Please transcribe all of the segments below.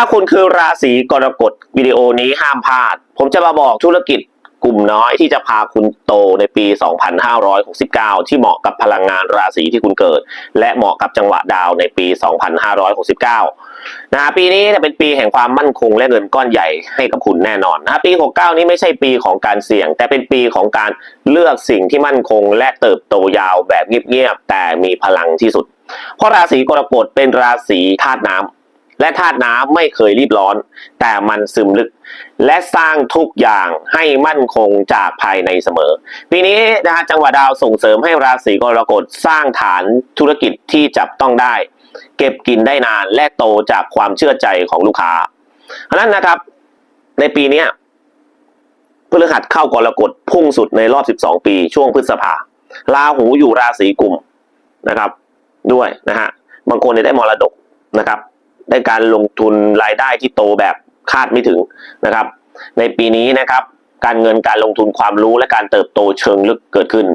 ถ้าคุณคือราศีกรกฎวิดีโอนี้ห้ามพลาด ผมจะมาบอกธุรกิจกลุ่มน้อยที่จะพาคุณโตในปี 2569 ที่เหมาะกับพลังงานราศีที่คุณเกิด และเหมาะกับจังหวะดาวในปี 2569 นะปีนี้เนี่ยเป็นปีแห่งความมั่นคงและเงินก้อนใหญ่ให้กับคุณแน่นอนนะฮะปี 69 นี้ไม่ใช่ปีของการเสี่ยง แต่เป็นปีของการเลือกสิ่งที่มั่นคง และเติบโตยาวแบบเงียบๆแต่มีพลังที่สุด เพราะราศีกรกฎเป็นราศีธาตุน้ำ และธาตุน้ำไม่เคยรีบร้อน แต่มันซึมลึก และสร้างทุกอย่างให้มั่นคงจากภายในเสมอ ปีนี้นะฮะจังหวะดาวส่งเสริมให้ราศีกรกฎสร้างฐานธุรกิจที่จับต้องได้ เก็บกินได้นานและโตจากความเชื่อใจของลูกค้าเพราะนั้นนะครับในปีนี้พฤหัสเข้ากรกฎพุ่งสุดในรอบ 12 ปี ช่วงพฤษภาราหูอยู่ราศีกุมนะครับ ด้วยนะฮะบางคนได้มรดกนะครับ ได้การลงทุนรายได้ที่โตแบบคาดไม่ถึงนะครับ ในปีนี้นะครับ การเงินการลงทุนความรู้และการเติบโตเชิงลึกเกิดขึ้น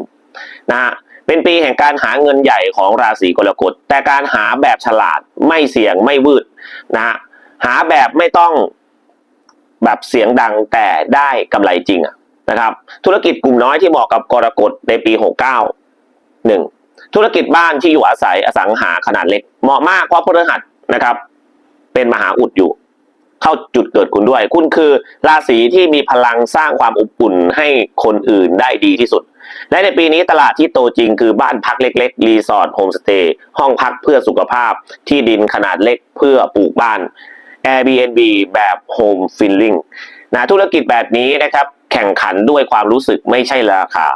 นะฮะเป็นปีแห่งการหาเงินใหญ่ของราศีกรกฎแต่การหาแบบฉลาดไม่เสี่ยงไม่วืดนะฮะหาแบบไม่ต้องแบบเสียงดังแต่ได้กำไรจริงนะครับ ธุรกิจกลุ่มน้อยที่เหมาะกับกรกฎในปี 69หนึ่งธุรกิจบ้านที่อยู่อาศัยอสังหาขนาดเล็ก เหมาะมากเพราะพฤหัสนะครับ เป็นมหาอุดอยู่ เข้าจุดเกิดคุณด้วย คุณคือราศีที่มีพลังสร้างความอบอุ่นให้คนอื่นได้ดีที่สุด และในปีนี้ตลาดที่โตจริงคือบ้านพักเล็กๆ รีสอร์ทโฮมสเตย์ห้องพักเพื่อสุขภาพ ที่ดินขนาดเล็กเพื่อปลูกบ้าน Airbnb แบบ Home Feeling นะธุรกิจแบบนี้นะครับ แข่งขันด้วยความรู้สึกไม่ใช่ราคา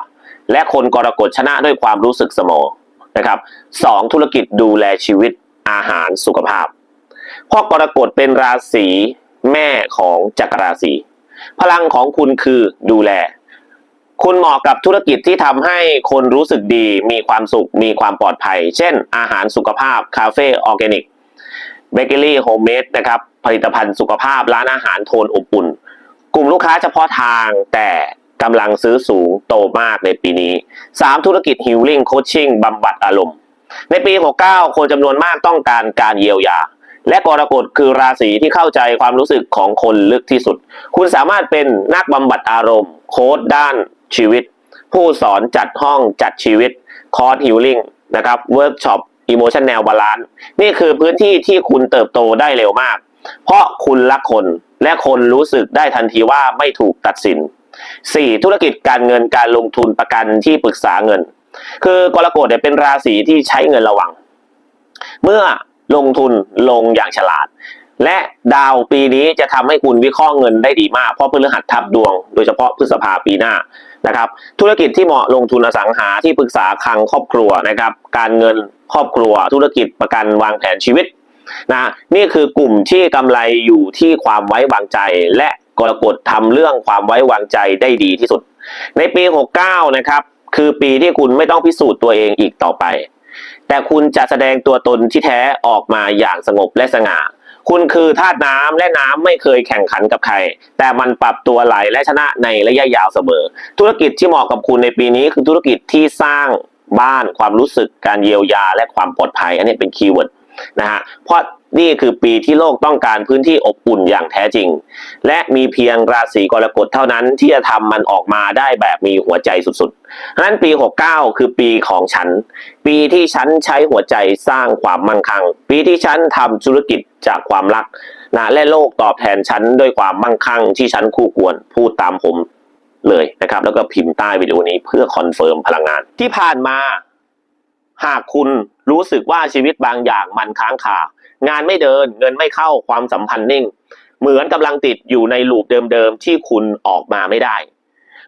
และคนกรกฎชนะด้วยความรู้สึกเสมอนะครับสองธุรกิจดูแลชีวิตอาหารสุขภาพ เพราะกรกฎเป็นราศีแม่ของจักรราศีพลังของคุณคือดูแล คุณเหมาะกับธุรกิจที่ทำให้คนรู้สึกดี มีความสุข มีความปลอดภัย เช่น อาหารสุขภาพ คาเฟ่ออร์แกนิก เบเกอรี่โฮมเมดนะครับ ผลิตภัณฑ์สุขภาพ ร้านอาหารโทนอบอุ่น กลุ่มลูกค้าเฉพาะทางแต่กำลังซื้อสูงโตมากในปีนี้ 3 ธุรกิจฮิลลิ่งโคชชิ่งบำบัดอารมณ์ ในปี 69 คนจำนวนมากต้องการการเยียวยา และกรกฎคือราศีที่เข้าใจความรู้สึกของคนลึกที่สุด คุณสามารถเป็นนักบำบัดอารมณ์ โค้ดด้านชีวิต ผู้สอนจัดห้องจัดชีวิต คอร์สฮิลลิ่งนะครับเวิร์กช็อปอิโมชันแนลบาลานซ์นี่คือพื้นที่ที่คุณเติบโตได้เร็วมาก เพราะคุณรักคนและคนรู้สึกได้ทันทีว่าไม่ถูกตัดสิน 4. ธุรกิจการเงินการลงทุนประกันที่ปรึกษาเงิน คือกรกฎเนี่ยเป็นราศีที่ใช้เงินระวัง เมื่อ ลงทุนลงอย่างฉลาด และดาวปีนี้จะทำให้คุณวิเคราะห์เงินได้ดีมากเพราะพฤหัสทับดวง โดยเฉพาะพฤษภาปีหน้านะครับ ธุรกิจที่เหมาะลงทุนอสังหาที่ปรึกษาคลังครอบครัวนะครับ การเงินครอบครัว ธุรกิจประกันวางแผนชีวิตนะนี่คือกลุ่มที่กำไรอยู่ที่ความไว้วางใจ และกรกฎทำเรื่องความไว้วางใจได้ดีที่สุด ในปี 69 นะครับ คือปีที่คุณไม่ต้องพิสูจน์ตัวเองอีกต่อไป แต่คุณจะแสดงตัวตนที่แท้ออกมาอย่างสงบและสง่า คุณคือธาตุน้ำและน้ำไม่เคยแข่งขันกับใคร แต่มันปรับตัวไหลและชนะในระยะยาวเสมอ ธุรกิจที่เหมาะกับคุณในปีนี้คือธุรกิจที่สร้างบ้านความรู้สึกการเยียวยาและความปลอดภัย อันนี้เป็นคีย์เวิร์ด นะฮะเพราะนี่คือปีที่โลกต้องการพื้นที่อบอุ่นอย่างแท้จริง และมีเพียงราศีกรกฎเท่านั้นที่จะทำมันออกมาได้แบบมีหัวใจสุดๆนั้นปี 69 คือปีของฉัน ปีที่ฉันใช้หัวใจสร้างความมั่งคั่ง ปีที่ฉันทำธุรกิจจากความรักนะและโลกตอบแทนฉันด้วยความมั่งคั่งที่ฉันคู่ควรพูดตามผมเลยนะครับ แล้วก็พิมพ์ใต้วิดีโอนี้เพื่อคอนเฟิร์มพลังงานที่ผ่านมา หากคุณ รู้สึกว่าชีวิตบางอย่างมันค้างคางานไม่เดินเงินไม่เข้าความสัมพันธ์นิ่ง เหมือนกำลังติดอยู่ในลูปเดิมๆที่คุณออกมาไม่ได้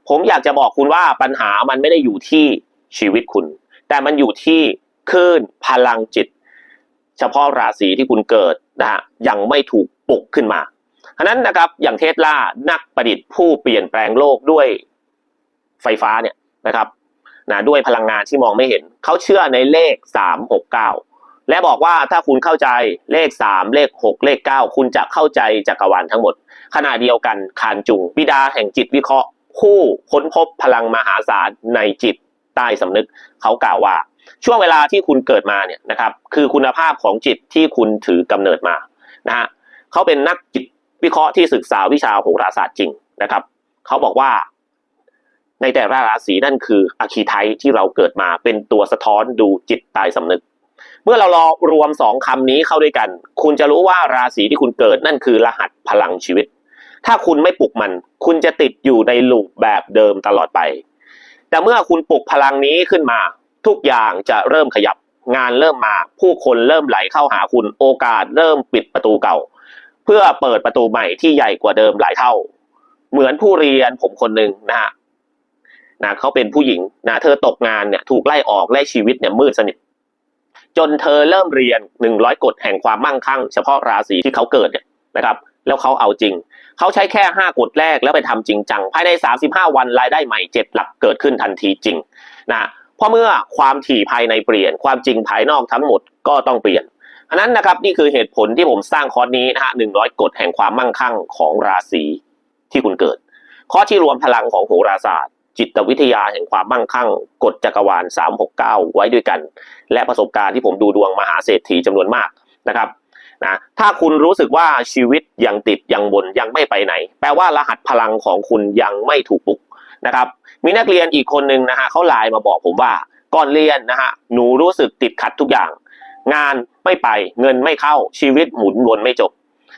ผมอยากจะบอกคุณว่าปัญหามันไม่ได้อยู่ที่ชีวิตคุณ แต่มันอยู่ที่คลื่นพลังจิต เฉพาะราศีที่คุณเกิดนะฮะยังไม่ถูกปลุกขึ้นมาฉะนั้นนะครับอย่างเทสลานักประดิษฐ์ผู้เปลี่ยนแปลงโลกด้วยไฟฟ้าเนี่ยนะครับ นะด้วยพลังงานที่มองไม่เห็น เขาเชื่อในเลขสามหกเก้าและบอกว่าถ้าคุณเข้าใจเลขสามเลขหกเลขเก้าคุณจะเข้าใจจักรวาลทั้งหมด ขณะเดียวกันคานจุงบิดาแห่งจิตวิเคราะห์ผู้ค้นพบพลังมหาศาลในจิตใต้สำนึกเขากล่าวว่า ช่วงเวลาที่คุณเกิดมาเนี่ยนะครับคือคุณภาพของจิตที่คุณถือกำเนิดมานะฮะเขาเป็นนักจิตวิเคราะห์ที่ศึกษาวิชาโหราศาสตร์จริงนะครับ เขาบอกว่า ในแต่ละราศีนั่นคืออาคีไทที่เราเกิดมาเป็นตัวสะท้อนดูจิตใต้สำนึก เมื่อเราลอรวมสองคำนี้เข้าด้วยกัน คุณจะรู้ว่าราศีที่คุณเกิดนั่นคือรหัสพลังชีวิต ถ้าคุณไม่ปลุกมัน คุณจะติดอยู่ในลูปแบบเดิมตลอดไป แต่เมื่อคุณปลุกพลังนี้ขึ้นมา ทุกอย่างจะเริ่มขยับ งานเริ่มมา ผู้คนเริ่มไหลเข้าหาคุณโอกาสเริ่มปิดประตูเก่า เพื่อเปิดประตูใหม่ที่ใหญ่กว่าเดิมหลายเท่า เหมือนผู้เรียนผมคนหนึ่งนะฮะ นะเขาเป็นผู้หญิงนะเธอตกงานเนี่ยถูกไล่ออกและชีวิตเนี่ยมืดสนิทจนเธอเริ่มเรียนหนึ่งร้อยกฎแห่งความมั่งคั่ง เฉพาะราศีที่เขาเกิดเนี่ยนะครับ แล้วเขาเอาจริง เขาใช้แค่ห้ากฎแรกแล้วไปทำจริงจัง ภายใน 35 วันรายได้ใหม่เจ็ดหลักเกิดขึ้นทันทีจริงนะเพราะเมื่อความถี่ภายในเปลี่ยน ความจริงภายนอกทั้งหมดก็ต้องเปลี่ยนอันนั้นนะครับนี่คือเหตุผลที่ผมสร้างคอร์สนี้นะฮะหนึ่งร้อยกฎแห่งความมั่งคั่งของราศีที่คุณเกิดข้อที่รวมพลังของโหราศาสตร์ จิตวิทยาแห่งความมั่งคั่งกฎจักรวาล 369 ไว้ด้วยกัน และประสบการณ์ที่ผมดูดวงมหาเศรษฐีจำนวนมากนะครับนะถ้าคุณรู้สึกว่าชีวิตยังติดยังบนยังไม่ไปไหน แปลว่ารหัสพลังของคุณยังไม่ถูกปลุกนะครับ มีนักเรียนอีกคนหนึ่งนะฮะเขาไลน์มาบอกผมว่าก่อนเรียนนะฮะหนูรู้สึกติดขัดทุกอย่าง งานไม่ไปเงินไม่เข้าชีวิตหมุนวนไม่จบ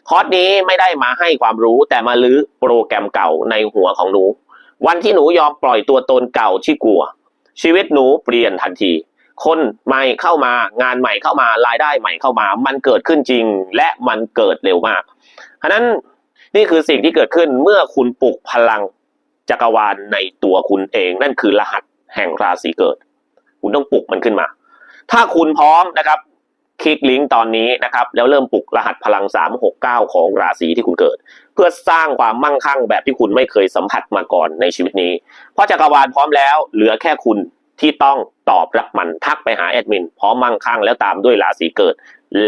คอร์สนี้ไม่ได้มาให้ความรู้แต่มาลื้อโปรแกรมเก่าในหัวของหนู วันที่หนูยอมปล่อยตัวตนเก่าที่กลัว ชีวิตหนูเปลี่ยนทันที คนใหม่เข้ามางานใหม่เข้ามารายได้ใหม่เข้ามา มันเกิดขึ้นจริงและมันเกิดเร็วมากฉะนั้นนี่คือสิ่งที่เกิดขึ้นเมื่อคุณปลุกพลังจักรวาลในตัวคุณเอง นั่นคือรหัสแห่งราศีเกิด คุณต้องปลุกมันขึ้นมา ถ้าคุณพร้อมนะครับ คลิกลิงก์ตอนนี้นะครับแล้วเริ่มปลุกรหัสพลัง 369 ของราศีที่คุณเกิด เพื่อสร้างความมั่งคั่งแบบที่คุณไม่เคยสัมผัสมาก่อนในชีวิตนี้ เพราะจักรวาลพร้อมแล้วเหลือแค่คุณที่ต้องตอบรับมันทักไปหาแอดมินพร้อมมั่งคั่งแล้วตามด้วยราศีเกิด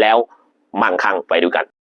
แล้วมั่งคั่งไปด้วยกัน